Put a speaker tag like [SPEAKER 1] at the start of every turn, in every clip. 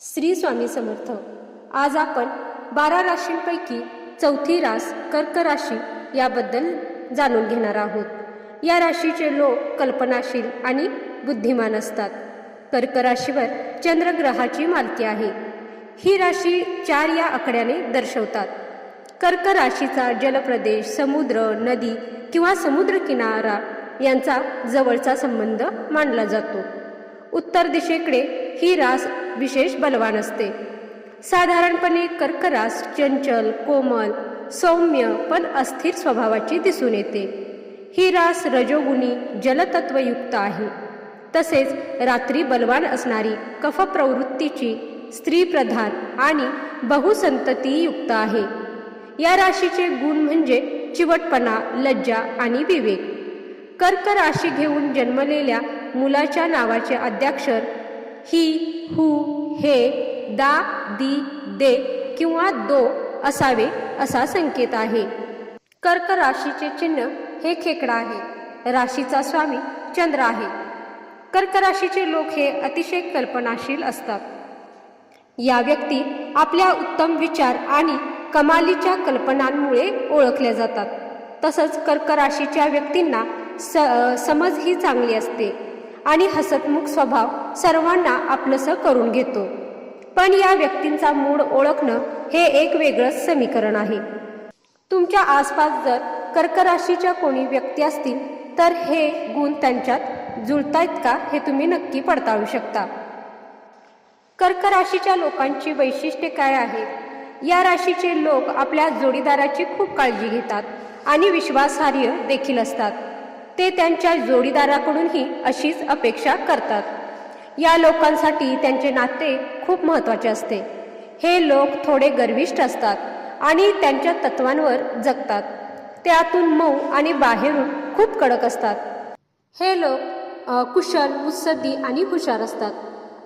[SPEAKER 1] श्री स्वामी समर्थ. आज आपण बारा राशींपैकी चौथी रास कर्क राशी याबद्दल जाणून घेणार आहोत. या राशीचे लोक कल्पनाशील आणि बुद्धिमान असतात. कर्क राशीवर चंद्रग्रहाची मालकी आहे. ही राशी चार या आकड्याने दर्शवतात. कर्क राशीचा जलप्रदेश समुद्र नदी किंवा समुद्र किनारा यांचा जवळचा संबंध मानला जातो. उत्तर दिशेकडे ही रास विशेष बलवान असते. साधारणपणे कर्क रास चंचल कोमल सौम्य पण अस्थिर स्वभावाची दिसून येते. ही रास रजोगुणी जलतत्वयुक्त आहे. तसेच रात्री बलवान असणारी कफ प्रवृत्तीची स्त्रीप्रधान आणि बहुसंततीयुक्त आहे. या राशीचे गुण म्हणजे चिवटपणा लज्जा आणि विवेक. कर्क राशी घेऊन जन्मलेल्या मुलाच्या नावाचे अद्याक्षर ही हु हे दा दी दे किंवा दो असावे असा संकेत आहे. कर्क राशीचे चिन्ह हे खेकडा आहे. राशीचा स्वामी चंद्र आहे. कर्क राशीचे लोक हे अतिशय कल्पनाशील असतात. या व्यक्ती आपल्या उत्तम विचार आणि कमालीच्या कल्पनांमुळे ओळखल्या जातात. तसंच कर्क राशीच्या व्यक्तींना स समज ही चांगली असते. आणि हसतमुख स्वभाव सर्वांना आपलंसं करून घेतो. पण या व्यक्तींचा मूड ओळखणं हे एक वेगळंच समीकरण आहे. तुमच्या आसपास जर कर्क राशीच्या कोणी व्यक्ती असतील तर हे गुण त्यांच्यात जुळतायत का हे तुम्ही नक्की पडताळू शकता. कर्क राशीच्या लोकांची वैशिष्ट्ये काय आहेत? या राशीचे लोक आपल्या जोडीदाराची खूप काळजी घेतात आणि विश्वासार्ह देखील असतात. ते त्यांच्या जोडीदाराकडूनही अशीच अपेक्षा करतात. या लोकांसाठी त्यांचे नाते खूप महत्त्वाचे असते. हे लोक थोडे गर्विष्ठ असतात आणि त्यांच्या तत्वांवर जगतात. ते आतून मऊ आणि बाहेरून खूप कडक असतात. हे लोक कुशल मुत्सद्दी आणि हुशार असतात.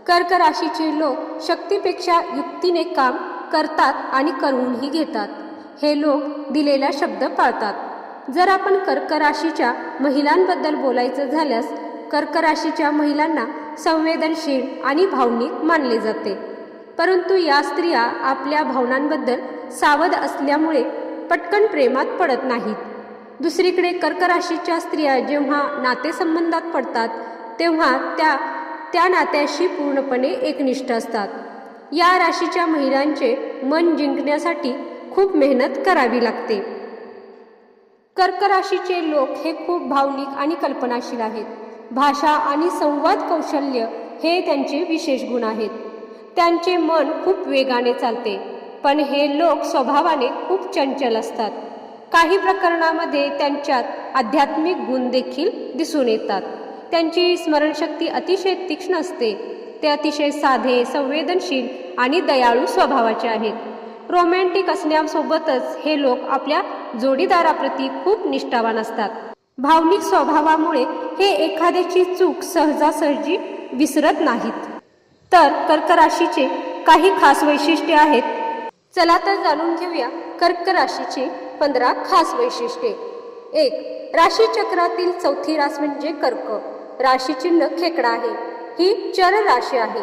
[SPEAKER 1] कर्क राशीचे लोक शक्तीपेक्षा युक्तीने काम करतात आणि करूनही घेतात. हे लोक दिलेला शब्द पाळतात. जर आपण कर्क राशीच्या महिलांबद्दल बोलायचं झाल्यास कर्क राशीच्या महिलांना संवेदनशील आणि भावनिक मानले जाते. परंतु या स्त्रिया आपल्या भावनांबद्दल सावध असल्यामुळे पटकन प्रेमात पडत नाहीत. दुसरीकडे कर्क राशीच्या स्त्रिया जेव्हा नातेसंबंधात पडतात तेव्हा त्या त्या नात्याशी पूर्णपणे एकनिष्ठ असतात. या राशीच्या महिलांचे मन जिंकण्यासाठी खूप मेहनत करावी लागते. कर्कराशीचे लोक हे खूप भावनिक आणि कल्पनाशील आहेत. भाषा आणि संवाद कौशल्य हे त्यांचे विशेष गुण आहेत. त्यांचे मन खूप वेगाने चालते पण हे लोक स्वभावाने खूप चंचल असतात. काही प्रकरणामध्ये त्यांच्यात आध्यात्मिक गुण देखील दिसून येतात. त्यांची स्मरणशक्ती अतिशय तीक्ष्ण असते. ते अतिशय साधे संवेदनशील आणि दयाळू स्वभावाचे आहेत. रोमॅन्टिक असण्यासोबतच हे लोक आपल्या जोडीदाराप्रती खूप निष्ठावान असतात. भावनिक स्वभावामुळे हे एखाद्याची चूक सहजासहजी विसरत नाहीत. तर कर्क राशीचे काही खास वैशिष्ट्ये आहेत. चला तर जाणून घेऊया कर्क राशीची पंधरा खास वैशिष्ट्ये. एक राशीचक्रातील चौथी रास म्हणजे कर्क. राशी चिन्ह खेकडा आहे. ही चर राशी आहे.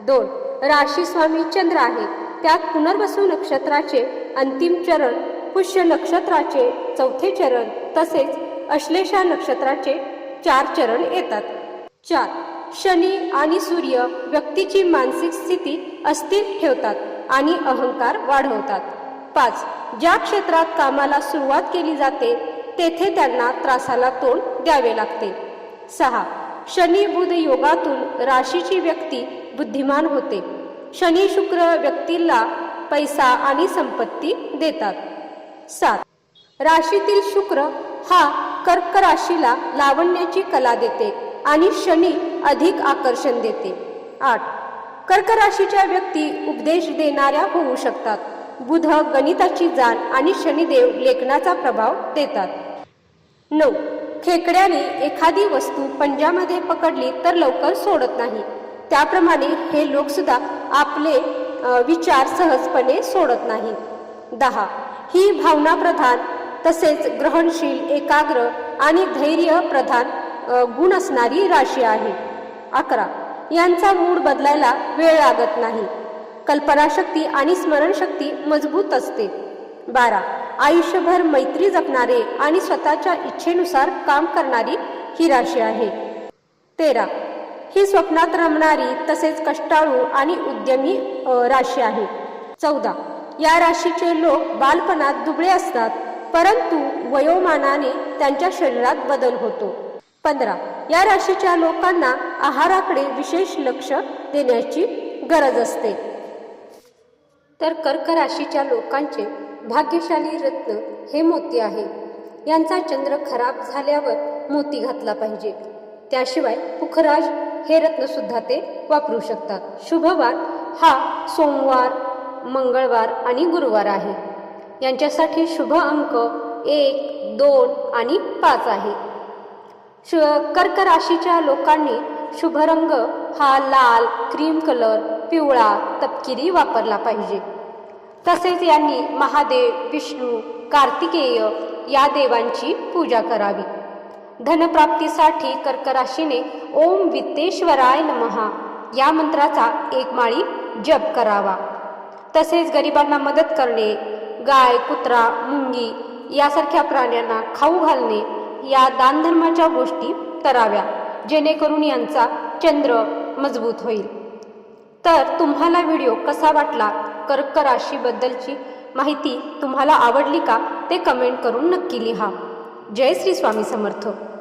[SPEAKER 1] दोन राशी स्वामी चंद्र आहे. त्यात पुनर्वसू नक्षत्राचे अंतिम चरण पुष्य नक्षत्राचे चौथे चरण तसेच अश्लेषा नक्षत्राचे चार चरण येतात. चार. शनी आणि सूर्य व्यक्तीची मानसिक स्थिती अस्थिर ठेवतात आणि अहंकार वाढवतात. पाच. ज्या क्षेत्रात कामाला सुरुवात केली जाते तेथे त्यांना त्रासाला तोंड द्यावे लागते. सहा. शनी बुध योगातून राशीची व्यक्ती बुद्धिमान होते. शनी शुक्र व्यक्तीला पैसा आणि संपत्ती देतात. सात. राशीतील शुक्र हा कर्क राशीला लावण्याची कला देते आणि शनी अधिक आकर्षण देते. आठ. कर्क राशीच्या व्यक्ती उपदेश देणाऱ्या होऊ शकतात. बुध गणिताची जाण आणि शनिदेव लेखनाचा प्रभाव देतात. नऊ. खेकड्याने एखादी वस्तू पंजामध्ये पकडली तर लवकर सोडत नाही. त्याप्रमाणे हे लोक सुद्धा आपले विचार सहजपणे सोडत नाही. दहा. ही भावना प्रधान तसेच ग्रहणशील एकाग्र आणि धैर्य प्रधान गुण असणारी राशी आहे. अकरा. यांचा मूड बदलायला वेळ लागत नाही. कल्पनाशक्ती आणि स्मरणशक्ती मजबूत असते. बारा. आयुष्यभर मैत्री जपणारे आणि स्वतःच्या इच्छेनुसार काम करणारी ही राशी आहे. तेरा. ही स्वप्नात रमणारी तसेच कष्टाळू आणि उद्यमी राशी आहे. चौदा. या राशीचे लोक बालपणात दुबळे असतात परंतु वयोमानाने त्यांच्या शरीरात बदल होतो. पंधरा. या राशीच्या लोकांना आहाराकडे विशेष लक्ष देण्याची गरज असते. तर कर्क राशीच्या लोकांचे भाग्यशाली रत्न हे मोती आहे. यांचा चंद्र खराब झाल्यावर मोती घातला पाहिजे. त्याशिवाय पुखराज हे रत्न सुद्धा ते वापरू शकतात. शुभवार हा सोमवार मंगळवार आणि गुरुवार आहे. यांच्यासाठी शुभ अंक एक दोन आणि पाच आहे. शु कर्क राशीच्या लोकांनी शुभ रंग हा लाल क्रीम कलर पिवळा तपकिरी वापरला पाहिजे. तसेच यांनी महादेव विष्णू कार्तिकेय या देवांची पूजा करावी. धनप्राप्तीसाठी कर्कराशीने ओम वित्तेश्वराय नमहा या मंत्राचा एक माळी जप करावा. तसेच गरिबांना मदत करणे गाय कुत्रा मुंगी यासारख्या प्राण्यांना खाऊ घालणे या दानधर्माच्या गोष्टी कराव्या जेणेकरून यांचा चंद्र मजबूत होईल. तर तुम्हाला व्हिडिओ कसा वाटला? कर्क राशीबद्दलची माहिती तुम्हाला आवडली का? ते कमेंट करून नक्की लिहा. जय श्री स्वामी समर्थ.